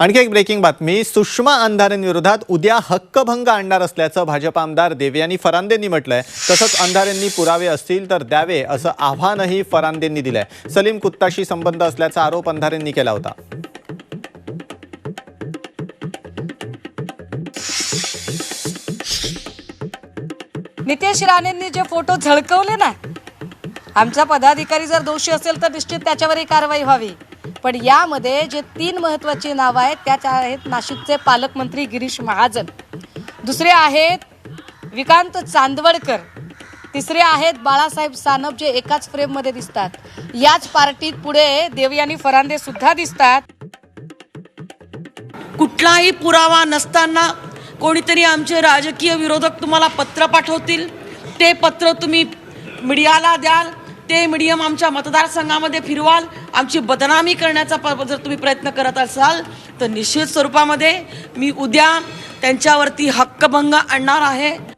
आणखी एक ब्रेकिंग बातमी. सुषमा अंधारेंविरोधात उद्या हक्कभंग आणणार असल्याचं भाजप आमदार देवयानी फरांदेंनी म्हटलंय. तसंच अंधारेंनी पुरावे असतील तर द्यावे असं आव्हानही फरांदेंनी दिलंय. सलीम कुत्ताशी संबंध असल्याचा आरोप अंधारेंनी केला होता. नितेश राणेंनी जे फोटो झळकवले ना आमचा पदाधिकारी जर दोषी असेल तर निश्चित त्याच्यावरही कारवाई व्हावी. पण यामध्ये जे तीन महत्वाची नावं आहेत त्यात आहेत नाशिकचे पालकमंत्री गिरीश महाजन. दुसरे आहेत विकांत चांदवडकर. तिसरे आहेत बाळासाहेब सानप जे एकाच फ्रेममध्ये दिसतात. याच पार्टीत पुढे देवयानी फरांदे सुद्धा दिसतात. कुठलाही पुरावा नसताना कोणीतरी आमचे राजकीय विरोधक तुम्हाला पत्र पाठवतील. ते पत्र तुम्ही मीडियाला द्याल. ते मीडियम आमच्या मतदारसंघामध्ये फिरवाल आमची बदनामी करण्याचा प- जर तुम्ही प्रयत्न करत असाल तर निश्चित स्वरूपामध्ये मी उद्या त्यांच्यावरती हक्कभंग आणणार आहे.